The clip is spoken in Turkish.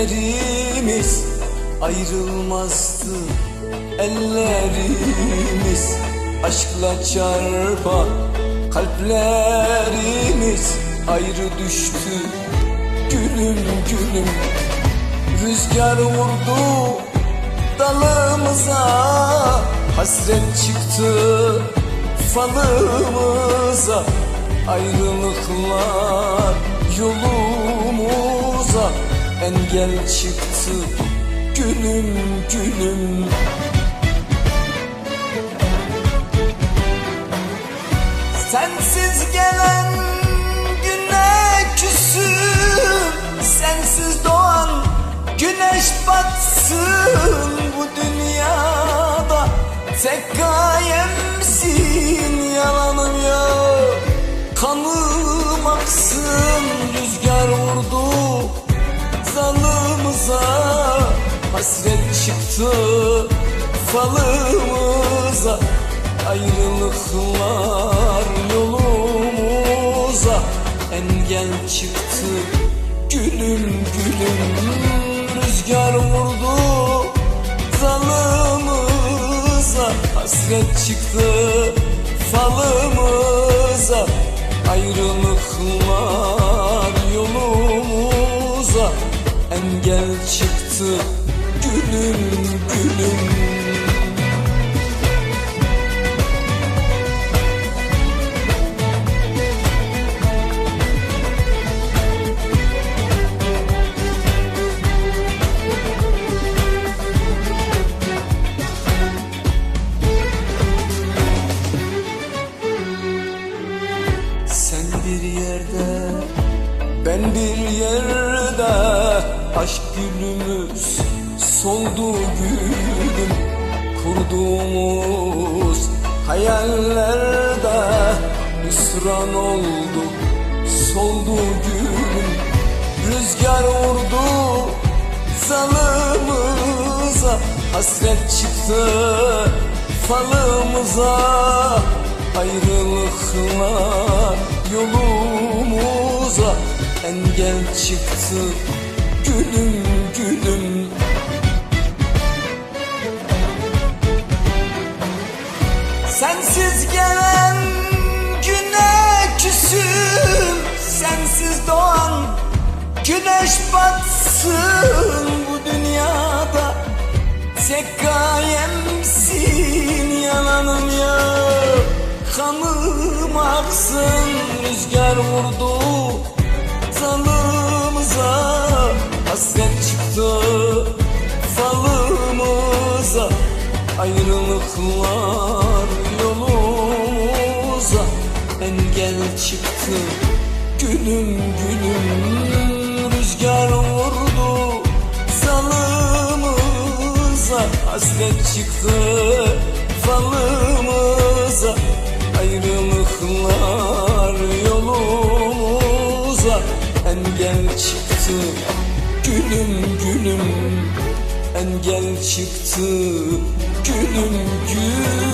Ellerimiz ayrılmazdı Ellerimiz aşkla çarpan Kalplerimiz ayrı düştü. Gülüm gülüm Rüzgar vurdu dalımıza Hasret çıktı falımıza Ayrılıklar yolumuza Engel çıktı gülüm gülüm. Sensiz gelen güne küsüm Sensiz doğan güneş batsın. Bu dünyada tek gayemsin zalımıza Hasret çıktı falımıza. Ayrılıklar yolumuza. Engel çıktı gülüm gülüm. Rüzgar vurdu zalımıza. Hasret çıktı falımıza Engel çıktı gülüm gülüm. Sen bir yerde ben bir yerde Aşk gülümüz soldu gülüm. Kurduğumuz hayallerde hüsran oldu Soldu gülüm. Rüzgar vurdu zalımıza Hasret çıktı falımıza. Ayrılıklar yolumuza Engel çıktı gülüm gülüm. Sensiz gelen güne küsüm Sensiz doğan güneş batsın. Bu dünyada tek gayemsin Yalanım ya kanım aksın Rüzgar vurdu zalımıza Hasret çıktı falımıza Ayrılıklar yolumuza. Engel çıktı gülüm gülüm Rüzgar vurdu zalımıza Hasret çıktı falımıza Ayrılıklar yolumuza. Engel çıktı gülüm gülüm. Engel çıktı gülüm gülüm